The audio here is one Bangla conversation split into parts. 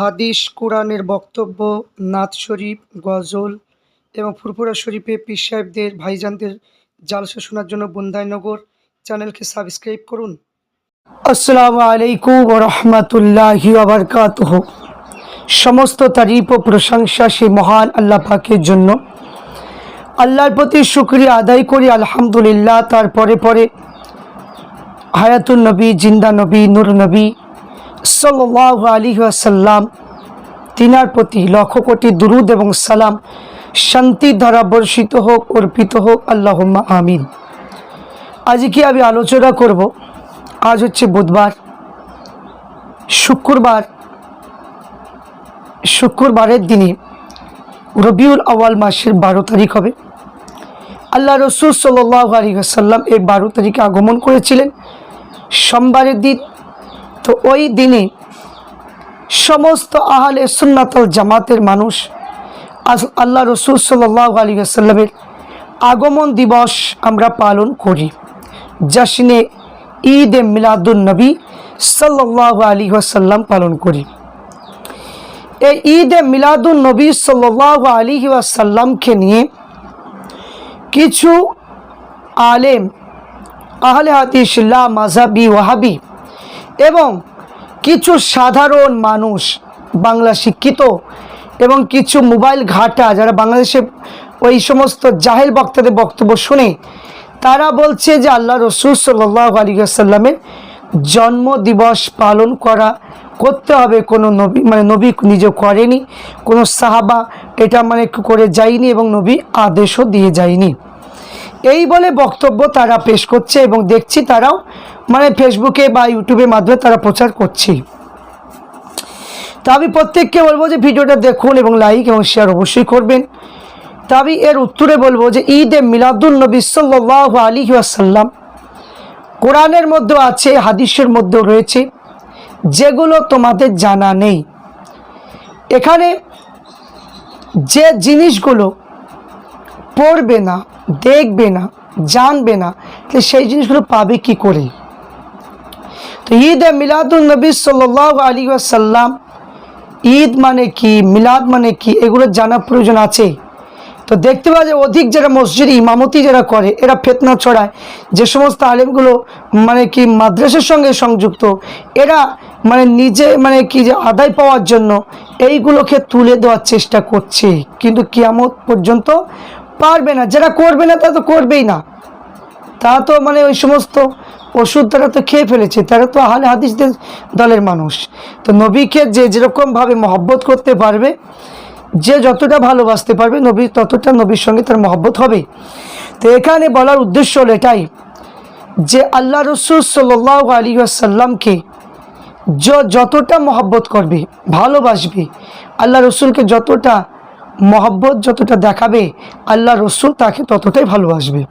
হাদিস, কোরআনের বক্তব্য, নাত শরীফ, গজল এবং ফুরফুরা শরীফে পীর সাহেবদের, ভাইজানদের জালসা শোনার জন্য বন্দাইনগর চ্যানেলকে সাবস্ক্রাইব করুন। আসসালামু আলাইকুম রহমতুল্লাহি আবরকাতহ সমস্ত তারিফ ও প্রশংসা সেই মহান আল্লাহ পাকের জন্য। আল্লাহর প্রতি শুক্রিয়া আদায় করি, আলহামদুলিল্লাহ। তারপরে পরে হায়াতুল নবী, জিন্দা নবী, নূর নবী সাল্লাহ আলী আসাল্লাম তিনার প্রতি লক্ষ কোটি দুরুদ এবং সালাম, শান্তি দ্বারা বর্ষিত হোক, অর্পিত হোক, আল্লাহম্মা আমিন। আজকে আমি আলোচনা করব? আজ হচ্ছে বুধবার, শুক্রবার, শুক্রবারের দিনে রবিউল আওয়াল মাসের বারো তারিখ হবে। আল্লাহ রসুল সাল্লাহ আলী আসাল্লাম এই বারো তারিখে আগমন করেছিলেন। সোমবারের দিন তো ওই দিনে সমস্ত আহলে সুন্নাতল জামাতের মানুষ আল্লাহ রসুল সাল্লাহ আলী আসাল্লামের আগমন দিবস আমরা পালন করি জাসনে ঈদ এ মিলাদুল নবী সাল্লাহ আলী আসাল্লাম পালন করি। এই ঈদ এ মিলাদুল নবী সাল্লাহ আলী আসাল্লামকে নিয়ে কিছু আলেম, আহলে হাতিসুল্লাহ মাজাবি ওয়াহাবি এবং কিছু সাধারণ মানুষ বাংলা শিক্ষিত এবং কিছু মোবাইল ঘাটা যারা বাংলাদেশে ওই সমস্ত জাহেল বক্তাদের বক্তব্য শুনে, তারা বলছে যে আল্লাহ রসুল সাল্লাহ আলী আসাল্লামের জন্ম দিবস পালন করা, করতে হবে। কোনো নবী মানে নবী নিজে করেনি, কোনো সাহাবা এটা মানে করে যায়নি এবং নবী আদেশও দিয়ে যায়নি। এই বলে বক্তব্য তারা পেশ করছে এবং দেখছি তারাও মানে ফেসবুকে বা ইউটিউবের মাধ্যমে তারা প্রচার করছে। তা আমি প্রত্যেককে বলব যে ভিডিওটা দেখুন এবং লাইক এবং শেয়ার অবশ্যই করবেন। তা আমি এর উত্তরে বলব যে ঈদ এ মিলাদুল নবী সাল্লাহ আলী আসাল্লাম কোরআনের মধ্যেও আছে, হাদিসের মধ্যেও রয়েছে, যেগুলো তোমাদের জানা নেই। এখানে যে জিনিসগুলো পড়বে না, দেখবে না, জানবে না সেই জিনিসগুলো পাবে কি করে? তো ঈদ এ মিলাদুল নবী সাল্লাহ আলী আসাল্লাম ঈদ মানে কি, মিলাদ মানে কি, এগুলো জানার প্রয়োজন আছে। তো দেখতে পাওয়া যায় অধিক যারা মসজিদ ইমামতি যারা করে, এরা ফেতনা ছড়ায়। যে সমস্ত আলেমগুলো মানে কি মাদ্রাসার সঙ্গে সংযুক্ত, এরা মানে নিজে মানে কি যে আদায় পাওয়ার জন্য এইগুলোকে তুলে দেওয়ার চেষ্টা করছে। কিন্তু কিয়ামত পর্যন্ত পারবে না। যারা করবে না তারা তো করবেই না। তা তো মানে ওই সমস্ত ওষুধ তারা তো খেয়ে ফেলেছে, তারা তো আহলে হাদিসদের দলের মানুষ। তো নবীকে যে যেরকমভাবে মহব্বত করতে পারবে, যে যতটা ভালোবাসতে পারবে, নবী ততটা নবীর সঙ্গে তার মহব্বত হবে। তো এখানে বলার উদ্দেশ্য হলো এটাই, যে আল্লাহ রসুল সাল্লাহ আলী আসাল্লামকে যতটা মহব্বত করবে, ভালোবাসবে, আল্লাহ রসুলকে যতটা মহব্বত, যতটা দেখাবে, আল্লাহ রসুল তাকে ততটাই ভালোবাসবে।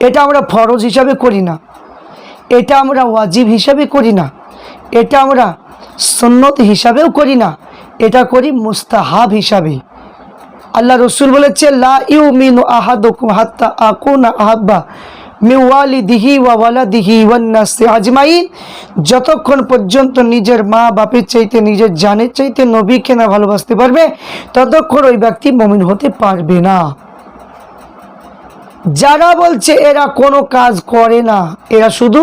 এটা আমরা ফরজ হিসাবে করি না। এটা আমরা ওয়াজিব হিসাবে করি না। এটা আমরা সন্নত হিসাবেও করি না। এটা করি মুস্তাহাব হিসাবে। আল্লাহ রসুল বলেছে, লা ইউ মিনু আহাদুকুম হাত্তা আকুনা আহাব্বা মিওয়ালি দিহি ওয়াওয়ালা দিহি ওয়ান্নাসে আজমাইন। যতক্ষণ পর্যন্ত নিজের মা বাপের চাইতে, নিজের জানের চাইতে নবীকে না ভালোবাসতে পারবে, ততক্ষণ ওই ব্যক্তি মমিন হতে পারবে না। যারা বলছে এরা কোনো কাজ করে না, এরা শুধু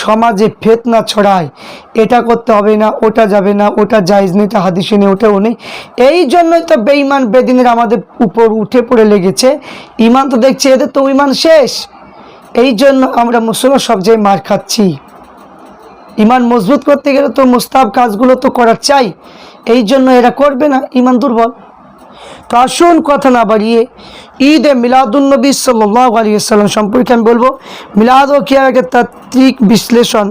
সমাজে ফেতনা ছড়ায়। এটা করতে হবে না, ওটা যাবে না, ওটা জায়জ নেই, এটা হাদিসে নেই, ওটাও নেই। এই জন্যই তো বেঈমান বেদিনের আমাদের উপর উঠে পড়ে লেগেছে। ইমান তো দেখছি, এদের তো ইমান শেষ। এই জন্য আমরা মুসলমান সব জায়গায় মার খাচ্ছি। ইমান মজবুত করতে গেলে তো মুস্তাব কাজগুলো তো করার চাই। এই জন্য এরা করবে না ইমান দুর্বল। তো কথা না বাড়িয়ে ঈদ মিলাদুলনবী সাল্লাহ আলী সাল্লাম সম্পর্কে আমি বলব, মিলাদ ও কিয়াকে তাত্ত্বিক বিশ্লেষণ।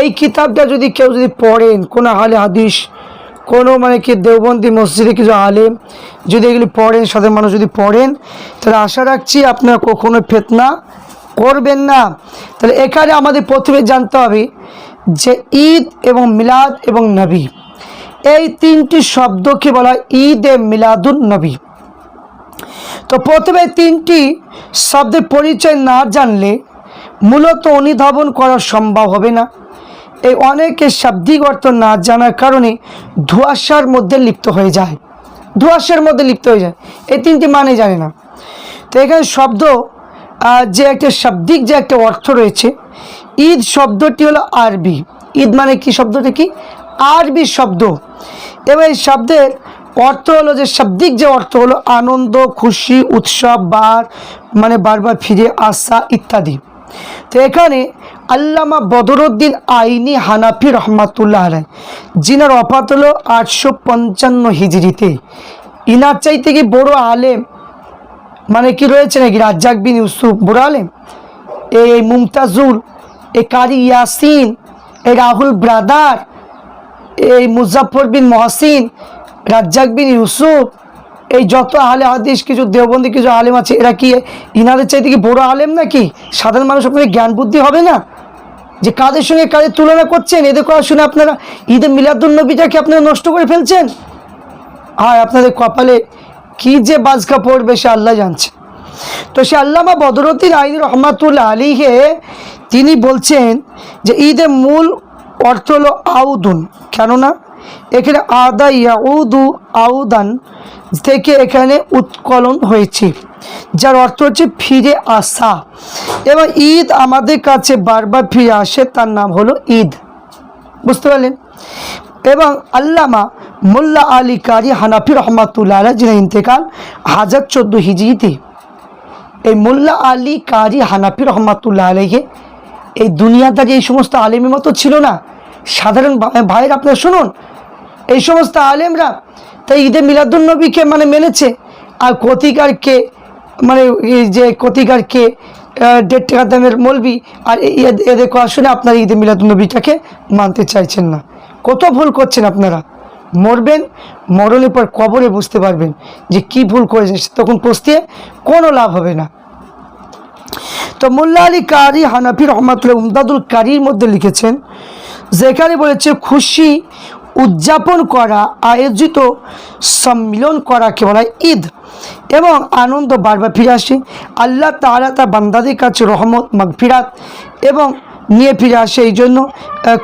এই কিতাবটা যদি কেউ যদি পড়েন, কোনো আলে হাদিস, কোনো মানে কি দেওবন্দি মসজিদে কিছু আলেম যদি এগুলি পড়েন, সাধারণ মানুষ যদি পড়েন, তাহলে আশা রাখছি আপনারা কখনো ফেতনা করবেন না। তাহলে এখানে আমাদের প্রথমে জানতে হবে যে ঈদ এবং মিলাদ এবং নবী এই তিনটি শব্দকে বলা ঈদ এ মিলাদুন নবী। তো প্রথমে তিনটি শব্দের পরিচয় না জানলে মূলত অনুধাবন করা সম্ভব হবে না। এই অনেকে শাব্দিক অর্থ না জানার কারণে ধোঁয়াশার মধ্যে লিপ্ত হয়ে যায়। ধোঁয়াশার মধ্যে লিপ্ত হয়ে যায়। এই তিনটি মানে জানে না। তো এখানে শব্দ যে একটা শাব্দিক, যে একটা অর্থ রয়েছে, ঈদ শব্দটি হলো আরবি। ঈদ মানে কি শব্দটা কি? আরবি শব্দ। এবং এই শব্দের অর্থ হলো যে শাব্দিক যে অর্থ হলো আনন্দ, খুশি, উৎসব, বার মানে বারবার ফিরে আসা ইত্যাদি। তো এখানে আল্লামা বদরুদ্দিন আইনি হানাফি রহমাতুল্লাহ আলাই যিনার অফাত হলো আটশো পঞ্চান্ন হিজড়িতে। ইনার চাইতে কি বড় আলেম মানে কি রয়েছে নাকি? রাজ্জাক বিন ইউসুফ, বড় আলেম? এই মুমতাজুল, এই কারি ইয়াসিন, এই রাহুল ব্রাদার এই মুজাফর বিন মহসিন, রাজ্জাক বিন ইউসুফ, এই যত আলে হাদিস, কিছু দেওবন্দি, কিছু আলেম আছে, এরা কি ইনাদের চাইতে কি বড় আলেম নাকি? সাধারণ মানুষ আপনাদের জ্ঞান বুদ্ধি হবে না? যে কাদের সঙ্গে কাদের তুলনা করছেন? এদের কথা শুনে আপনারা ঈদের মিলাদুলনবীটাকে আপনারা নষ্ট করে ফেলছেন? আর আপনাদের কপালে কি যে বাজকা পড়বে সে আল্লাহ জানছে। তো সে আল্লামা বদরুদ্দিন আইন রহমাতুল্লাহ আলীকে তিনি বলছেন যে ঈদের মূল অর্থ হলো আউদুন। কেননা, এখানে আদা ইয়াউদু আউদান থেকে এখানে উৎকলন হয়েছে, যার অর্থ হচ্ছে ফিরে আসা। এবং ঈদ আমাদের কাছে বারবার ফিরে আসে, তার নাম হলো ঈদ। বুঝতে পারলেন? এবং আল্লামা মোল্লা আলী কারি হানাফি রহমাতুল্লাহ যিনি ইন্তেকাল হাজার চোদ্দ হিজড়িতে, এই মোল্লা আলী কারি হানাফি রহমাতুল্লাহ আলাইকে এই দুনিয়াদারি এই সমস্ত আলেমের মতো ছিল না। সাধারণ ভাইয়ের আপনারা শুনুন, এই সমস্ত আলেমরা তাই ঈদে মিলাদুলনবীকে মানে মেনেছে, আর কতিকারকে মানে যে কতিকারকে দেড় টাকা দামের মলবি, আর এদের কথা শুনে আপনারা ঈদে মিলাদুলনবীটাকে মানতে চাইছেন না। কত ভুল করছেন আপনারা? মরবেন, মরণের পর কবরে বুঝতে পারবেন যে কি ভুল করেছে তখন পস্তিয়ে কোনো লাভ হবে না। তো মোল্লা আলী কারি হানাফি রহমাতুল্লাহ উমদাদুল কারির মধ্যে লিখেছেন, যেখানে বলেছে, খুশি উদযাপন করা, আয়োজিত সম্মিলন করাকে বলা ঈদ, এবং আনন্দ বারবার ফিরে আসে। আল্লাহ তাআলা তার বান্দাদের কাছে রহমত, মাগফিরাত, এবং নিয়ে ফিরে আসে। এই জন্য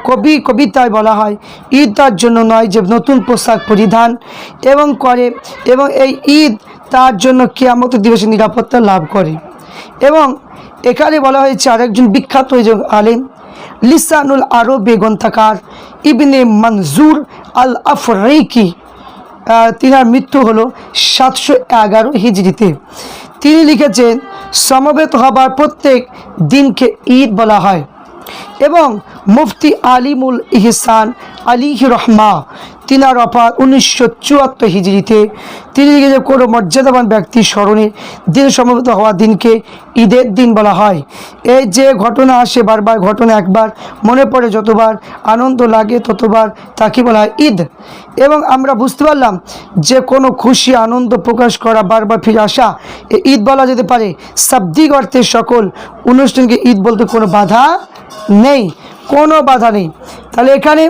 কবি কবিতায় বলা হয়, ঈদ তার জন্য নয় যে নতুন পোশাক পরিধান এবং করে, এবং এই ঈদ তার জন্য কেয়ামত দিবসে নিরাপত্তা লাভ করে। এবং এখানে বলা হয়েছে আরেকজন বিখ্যাত আলেম লিসানুল আরবে গ্রন্থাকার ইবনে মনজুর আল আফরাইকি আহ, তিনার মৃত্যু হলো সাতশো এগারো হিজড়িতে। তিনি লিখেছেন সমবেত হবার প্রত্যেক দিনকে ঈদ বলা হয় এবং মুফতি আলিমুল ইহসান আলী রহমা তিনার অপার উনিশশো চুয়াত্তর হিজড়িতে তিনি যে কোনো মর্যাদাবান ব্যক্তির স্মরণে দিন সমবেত হওয়া দিনকে ঈদের দিন বলা হয়। এই যে ঘটনা আসে বারবার, ঘটনা একবার মনে পড়ে, যতবার আনন্দ লাগে ততবার তাকে বলা হয় ঈদ। এবং আমরা বুঝতে পারলাম যে কোনো খুশি, আনন্দ প্রকাশ করা, বারবার ফিরে আসা ঈদ বলা যেতে পারে। শাব্দিক অর্থে সকল অনুষ্ঠানকে ঈদ বলতে কোনো বাধা নেই, কোনো বাধা নেই। তাহলে এখানে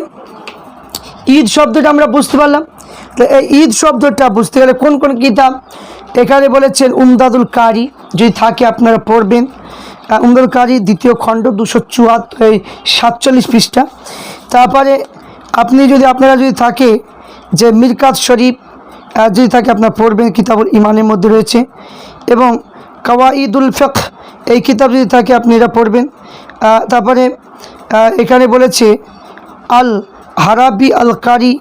ঈদ শব্দটা আমরা বুঝতে পারলাম। তো এই ঈদ শব্দটা বুঝতে গেলে কোন কোন কিতাব? এখানে বলেছেন উমদাদুল কারি, যদি থাকে আপনারা পড়বেন। উমদাদুল কারি দ্বিতীয় খণ্ড দুশো চুয়াত্তর, এই সাতচল্লিশ পৃষ্ঠা। তারপরে আপনি যদি আপনারা যদি থাকে যে মিরকাত শরীফ যদি থাকে আপনারা পড়বেন, কিতাবুল ইমানের মধ্যে রয়েছে। এবং কাওয়াইদুল ফেক এই কিতাব যদি থাকে আপনি এটা পড়বেন। তারপরে এখানে বলেছে, আল হারাবি আল কারি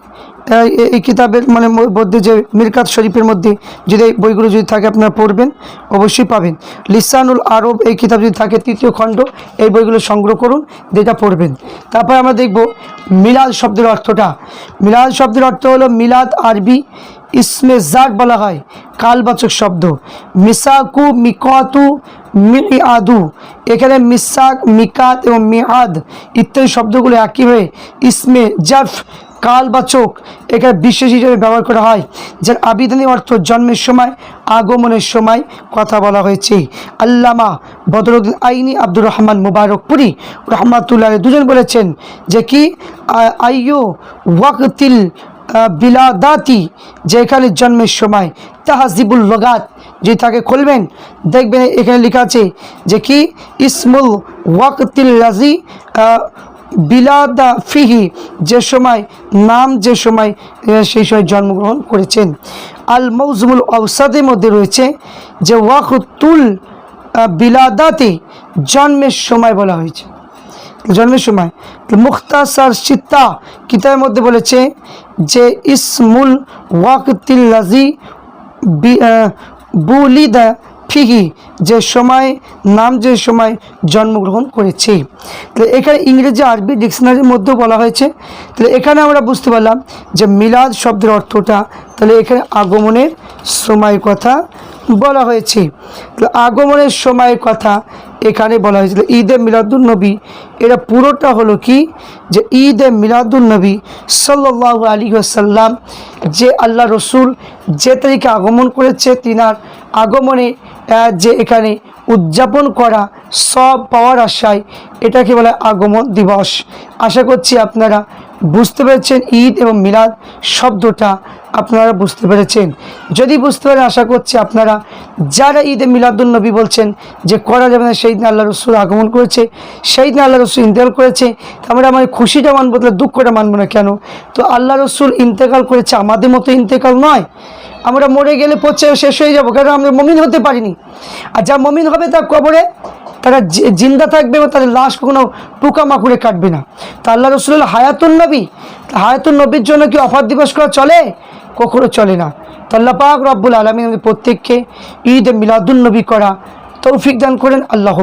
এই কিতাবের মানে মধ্যে যে মিরকাত শরীফের মধ্যে যদি বইগুলো যদি থাকে আপনারা পড়বেন, অবশ্যই পাবেন। লিসানুল আরব এই কিতাব যদি থাকে, তৃতীয় খণ্ড, এই বইগুলো সংগ্রহ করুন, যেটা পড়বেন। তারপরে আমরা দেখব মিলাদ শব্দের অর্থটা। মিলাদ শব্দের অর্থ হলো মিলাদ আরবি, ইসমে জাট বলা হয়, কালবাচক শব্দ। মিসাকু মিকাতু মিআদু এখানে মিসাক, মিকাত এবং মিআদ ইত্যাদি শব্দগুলো একই হয়ে ইসমে জাফ কালবাচক এখানে বিশেষ হিসেবে ব্যবহার করা হয়, যার আবিধানিক অর্থ জন্মের সময়, আগমনের সময় কথা বলা হয়েছে। আল্লামা বদরুদ্দিন আইনি আব্দুর রহমান মুবারকপুরি রহমাতুল্লাহ দুজন বলেছেন যে কি আইয়ো ওয়াকতিল বিলাদাতি, যেখানে জন্মের সময় তাহাজিবুল লগাত যদি তাকে খুলবেন দেখবেন এখানে লেখা আছে যে কি? ইসমুল ওয়াকতিল রাজি আহ, বিলাদা ফিহি যে সময় নাম যে সময় সেই সময় জন্মগ্রহণ করেছেন। আল মৌজুমুল আউসাদের মধ্যে রয়েছে যে ওয়াকুতুল বিলাদাতে জন্মের সময় বলা হয়েছে। জন্মের সময়। মুখতাসার সিত্তা কিতাবের মধ্যে বলেছে যে ইসমুল ওয়াকতিল্লাজি বুলিদা ফিহি যে সময়, নাম যে সময় জন্মগ্রহণ করেছে। তাহলে এখানে ইংরেজি আরবি ডিকশনারির মধ্যেও বলা হয়েছে। তাহলে এখানে আমরা বুঝতে পারলাম যে মিলাদ শব্দের অর্থটা, তাহলে এখানে আগমনের সময় কথা বলা হয়েছে। তাহলে আগমনের সময়ের কথা এখানে বলা হয়েছিল ঈদে মিলাদুল নবী। এটা পুরোটা হলো কি? যে ঈদে মিলাদুল নবী সাল্লাহ আলী আসাল্লাম যে আল্লাহ রসুল যে তারিখে আগমন করেছে, তিনার আগমনে যে এখানে উদযাপন করা সব পাওয়ার আশায় এটাকে বলা আগমন দিবস। আশা করছি আপনারা বুঝতে পেরেছেন, ঈদ এবং মিলাদ শব্দটা আপনারা বুঝতে পেরেছেন। যদি বুঝতে পারেন, আশা করছি আপনারা যারা ঈদে মিলাদুল নবী বলছেন যে করা যাবে না সেই দিন আল্লাহ রসুল আগমন করেছে সেই দিন আল্লাহ রসুল ইন্তেকাল করেছে আমরা আমার খুশিটা মানবো তাহলে দুঃখটা মানবো না কেন? তো আল্লাহ রসুল ইন্তেকাল করেছে, আমাদের মতো ইন্তেকাল নয়। আমরা মরে গেলে পচে শেষ হয়ে যাব কারণ আমরা মমিন হতে পারিনি। আর যা মমিন হবে তা কবরে তারা জিন্দা থাকবে এবং তাদের লাশ কখনো পোকামাকুড়ে কাটবে না। তা আল্লাহ রসুল হায়াতুল নবী হায়াতুল নবীর জন্য কি অফার দিবস করা চলে? কখনো চলে না। তো আল্লাহ পাক রব্বুল আলমী প্রত্যেককে ঈদ মিলাদুল নবী করা তৌফিক দান করেন। আল্লাহ